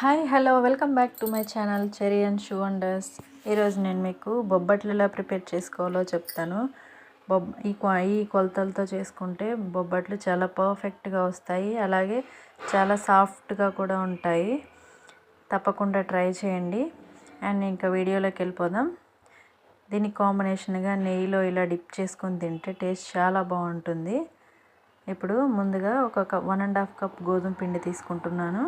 Hi hello welcome back to my channel cherry and shoe wonders ఈరోజు నేను మీకు బొబ్బట్లు ఎలా ప్రిపేర్ చేసుకోవాలో చెప్తాను. బొబ్ ఈ ఈ కొలతలతో చేసుకుంటే బొబ్బట్లు చాలా పర్ఫెక్ట్గా వస్తాయి. అలాగే చాలా సాఫ్ట్గా కూడా ఉంటాయి. తప్పకుండా ట్రై చేయండి. అండ్ ఇంకా వీడియోలోకి వెళ్ళిపోదాం. దీని కాంబినేషన్గా నెయ్యిలో ఇలా డిప్ చేసుకొని తింటే టేస్ట్ చాలా బాగుంటుంది. ఇప్పుడు ముందుగా ఒక వన్ అండ్ హాఫ్ కప్ గోధుమ పిండి తీసుకుంటున్నాను.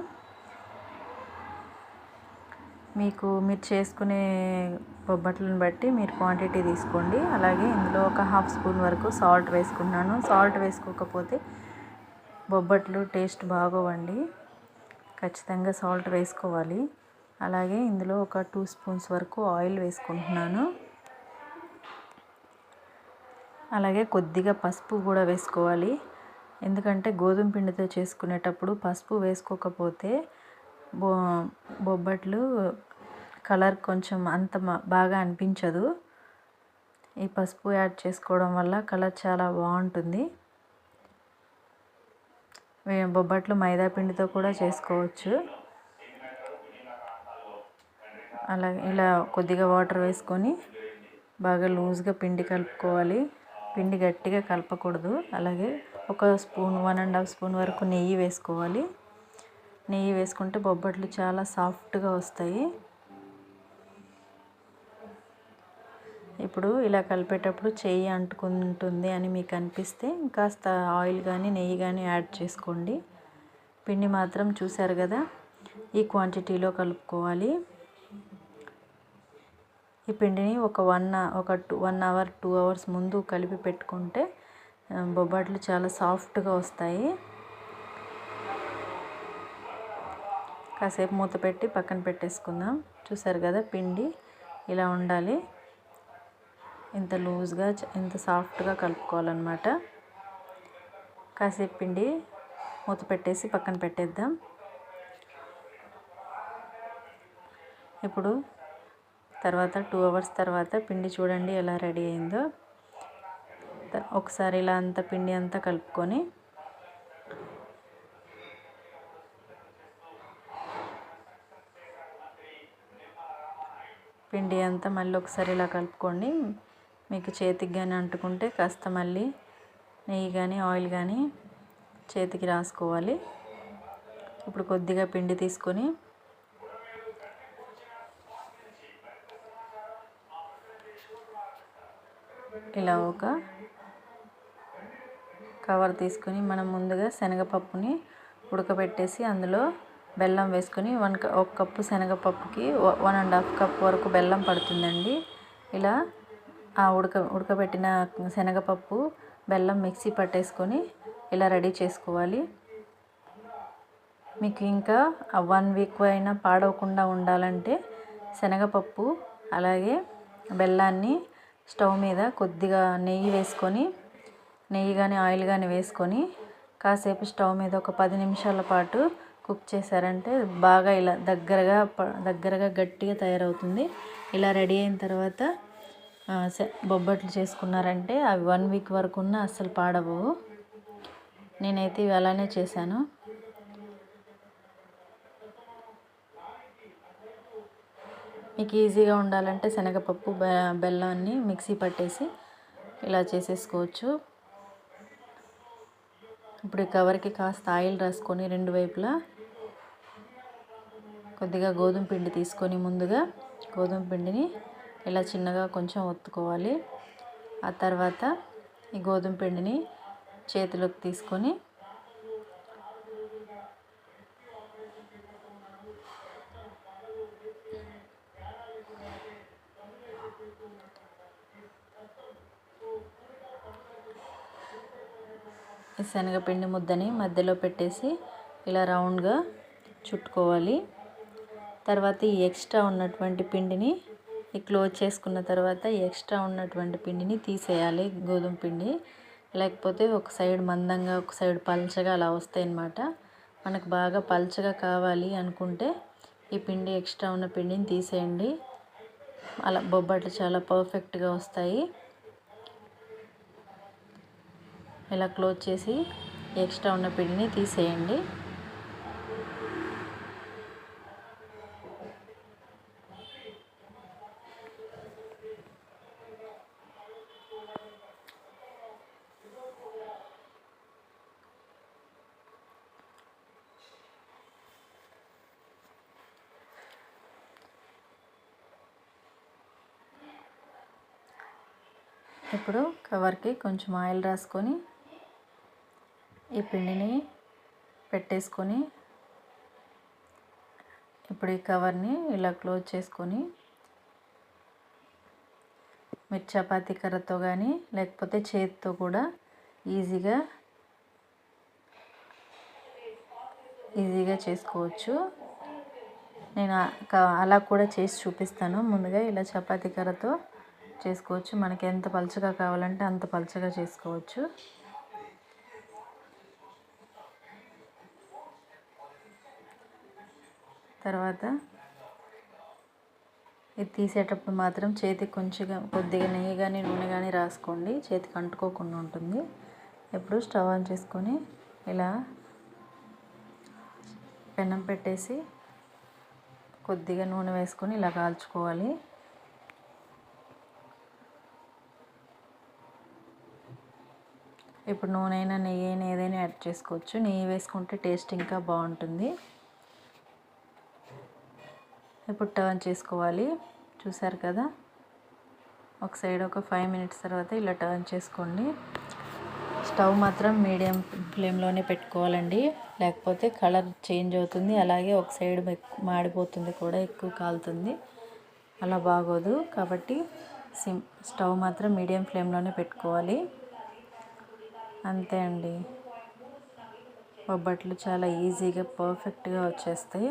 మీకు మీరు చేసుకునే బొబ్బట్లను బట్టి మీరు క్వాంటిటీ తీసుకోండి. అలాగే ఇందులో ఒక హాఫ్ స్పూన్ వరకు సాల్ట్ వేసుకున్నాను సాల్ట్ వేసుకోకపోతే బొబ్బట్లు టేస్ట్ బాగోవండి. ఖచ్చితంగా సాల్ట్ వేసుకోవాలి. అలాగే ఇందులో ఒక టూ స్పూన్స్ వరకు ఆయిల్ వేసుకుంటున్నాను. అలాగే కొద్దిగా పసుపు కూడా వేసుకోవాలి. ఎందుకంటే గోధుమ పిండితో చేసుకునేటప్పుడు పసుపు వేసుకోకపోతే బొ బొబ్బట్లు కలర్ కొంచెం అంత బాగా అనిపించదు. ఈ పసుపు యాడ్ చేసుకోవడం వల్ల కలర్ చాలా బాగుంటుంది. బొబ్బట్లు మైదా పిండితో కూడా చేసుకోవచ్చు. అలాగే ఇలా కొద్దిగా వాటర్ వేసుకొని బాగా లూజ్గా పిండి కలుపుకోవాలి. పిండి గట్టిగా కలపకూడదు. అలాగే ఒక spoon one and half spoon వరకు నెయ్యి వేసుకోవాలి. నెయ్యి వేసుకుంటే బొబ్బట్లు చాలా సాఫ్ట్గా వస్తాయి. ఇప్పుడు ఇలా కలిపేటప్పుడు చెయ్యి అంటుకుంటుంది అని మీకు అనిపిస్తే కాస్త ఆయిల్ కానీ నెయ్యి కానీ యాడ్ చేసుకోండి. పిండి మాత్రం చూసారు కదా ఈ క్వాంటిటీలో కలుపుకోవాలి. ఈ పిండిని ఒక వన్ ఒక two one hour two hours ముందు కలిపి పెట్టుకుంటే బొబ్బట్లు చాలా సాఫ్ట్గా వస్తాయి. కాసేపు మూత పెట్టి పక్కన పెట్టేసుకుందాం. చూసారు కదా పిండి ఇలా ఉండాలి. ఇంత లూజ్గా ఇంత సాఫ్ట్గా కలుపుకోవాలన్నమాట. కాసేపు పిండి మూత పెట్టేసి పక్కన పెట్టేద్దాం. ఇప్పుడు తర్వాత టూ అవర్స్ తర్వాత పిండి చూడండి ఎలా రెడీ అయిందో. ఒకసారి ఇలా అంత పిండి అంతా కలుపుకొని పిండి అంతా మళ్ళీ ఒకసారి ఇలా కలుపుకోండి మీకు చేతికి కానీ అంటుకుంటే కాస్త మళ్ళీ నెయ్యి కానీ ఆయిల్ కానీ చేతికి రాసుకోవాలి. ఇప్పుడు కొద్దిగా పిండి తీసుకొని ఇలా ఒక కవర్ తీసుకొని మనం ముందుగా శనగపప్పుని ఉడకబెట్టేసి అందులో బెల్లం వేసుకొని వన్ ఒక కప్పు శనగపప్పుకి వన్ అండ్ హాఫ్ కప్ వరకు బెల్లం పడుతుందండి. ఇలా ఆ ఉడక ఉడకబెట్టిన శనగపప్పు బెల్లం మిక్సీ పట్టేసుకొని ఇలా రెడీ చేసుకోవాలి. మీకు ఇంకా వన్ వీక్ అయినా పాడవకుండా ఉండాలంటే శనగపప్పు అలాగే బెల్లాన్ని స్టవ్ మీద కొద్దిగా నెయ్యి వేసుకొని నెయ్యి కానీ ఆయిల్ కానీ వేసుకొని కాసేపు స్టవ్ మీద ఒక పది నిమిషాల పాటు కుక్ చేశారంటే బాగా ఇలా దగ్గరగా దగ్గరగా గట్టిగా తయారవుతుంది. ఇలా రెడీ అయిన తర్వాత బొబ్బట్లు చేసుకున్నారంటే అవి వన్ వీక్ వరకు ఉన్న అస్సలు పాడవు నేనైతే ఇవి అలానే చేశాను. మీకు ఈజీగా ఉండాలంటే శనగపప్పు బెల్లాన్ని మిక్సీ పట్టేసి ఇలా చేసేసుకోవచ్చు. ఇప్పుడు ఈ కవర్కి కాస్త ఆయిల్ రాసుకొని రెండు వైపులా కొద్దిగా గోధుమ పిండి తీసుకొని ముందుగా గోధుమ పిండిని ఇలా చిన్నగా కొంచెం ఒత్తుకోవాలి. ఆ తర్వాత ఈ గోధుమ పిండిని చేతిలోకి తీసుకొని శనగపిండి ముద్దని మధ్యలో పెట్టేసి ఇలా రౌండ్గా చుట్టుకోవాలి. తర్వాత ఈ ఎక్స్ట్రా ఉన్నటువంటి పిండిని ఈ క్లోజ్ చేసుకున్న తర్వాత ఎక్స్ట్రా ఉన్నటువంటి పిండిని తీసేయాలి గోధుమ పిండి. లేకపోతే ఒక సైడ్ మందంగా ఒక సైడ్ పల్చగా అలా వస్తాయి అన్నమాట మనకు బాగా పల్చగా కావాలి అనుకుంటే ఈ పిండి ఎక్స్ట్రా ఉన్న పిండిని తీసేయండి. అలా బొబ్బట్లు చాలా పర్ఫెక్ట్గా వస్తాయి. ఇలా క్లోజ్ చేసి ఎక్స్ట్రా ఉన్న పిండిని తీసేయండి. ఇప్పుడు కవర్కి కొంచెం ఆయిల్ రాసుకొని ఈ పిండిని పెట్టేసుకొని ఇప్పుడు ఈ కవర్ని ఇలా క్లోజ్ చేసుకొని మీరు చపాతీ కర్రతో కానీ లేకపోతే చేతితో కూడా ఈజీగా ఈజీగా చేసుకోవచ్చు. నేను అలా కూడా చేసి చూపిస్తాను. ముందుగా ఇలా చపాతీ కర్రతో చేసుకోవచ్చు. మనకి ఎంత పలుచగా కావాలంటే అంత పలుచగా చేసుకోవచ్చు. తర్వాత ఇది తీసేటప్పుడు మాత్రం చేతికి కొంచెం కొద్దిగా నెయ్యి కానీ నూనె కానీ రాసుకోండి. చేతికి అంటుకోకుండా ఉంటుంది. ఎప్పుడు స్టవ్ ఆన్ చేసుకొని ఇలా పెనం పెట్టేసి కొద్దిగా నూనె వేసుకొని ఇలా కాల్చుకోవాలి. ఇప్పుడు నూనె అయినా నెయ్యి అయినా ఏదైనా యాడ్ చేసుకోవచ్చు. నెయ్యి వేసుకుంటే టేస్ట్ ఇంకా బాగుంటుంది. ఇప్పుడు టర్న్ చేసుకోవాలి. చూసారు కదా? ఒక సైడ్ ఒక ఫైవ్ మినిట్స్ తర్వాత ఇలా టర్న్ చేసుకోండి. స్టవ్ మాత్రం మీడియం ఫ్లేమ్లోనే పెట్టుకోవాలండి. లేకపోతే కలర్ చేంజ్ అవుతుంది. అలాగే ఒక సైడ్ మాడిపోతుంది కూడా ఎక్కువ కాలుతుంది. అలా బాగోదు. కాబట్టి సిమ్ స్టవ్ మాత్రం మీడియం ఫ్లేమ్లోనే పెట్టుకోవాలి. అంతే అండి. బొబ్బట్లు చాలా ఈజీగా పర్ఫెక్ట్గా వచ్చేస్తాయి.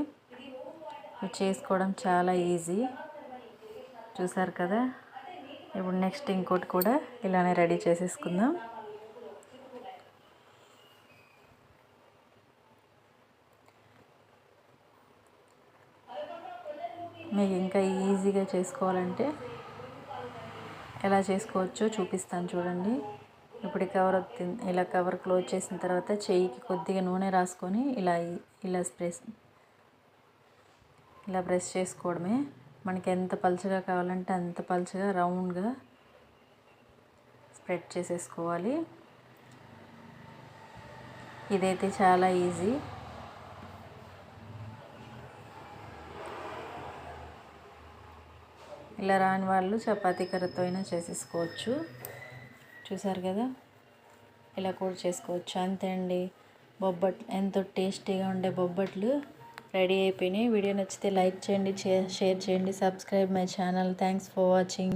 చేసుకోవడం చాలా ఈజీ. చూసారు కదా? ఇప్పుడు నెక్స్ట్ ఇంకోటి కూడా ఇలానే రెడీ చేసేసుకుందాం. మీకు ఇంకా ఈజీగా చేసుకోవాలంటే ఎలా చేసుకోవచ్చో చూపిస్తాను చూడండి. ఇప్పుడు కవర్ ఇలా కవర్ క్లోజ్ చేసిన తర్వాత చెయ్యికి కొద్దిగా నూనె రాసుకొని ఇలా ఇలా స్ప్రెస్ ఇలా బ్రష్ చేసుకోవడమే. మనకి ఎంత పలుచగా కావాలంటే అంత పలుచగా రౌండ్గా స్ప్రెడ్ చేసేసుకోవాలి. ఇదైతే చాలా ఈజీ. ఇలా రాని వాళ్ళు చపాతీ కర్రతో అయినా చేసేసుకోవచ్చు. చూసారు కదా? ఇలా కూడా చేసుకోవచ్చు. అంతే అండి. బొబ్బట్లు ఎంతో టేస్టీగా ఉండే బొబ్బట్లు రెడీ అయిపోయినాయి. వీడియో నచ్చితే లైక్ చేయండి షేర్ చేయండి subscribe my channel. Thanks for watching.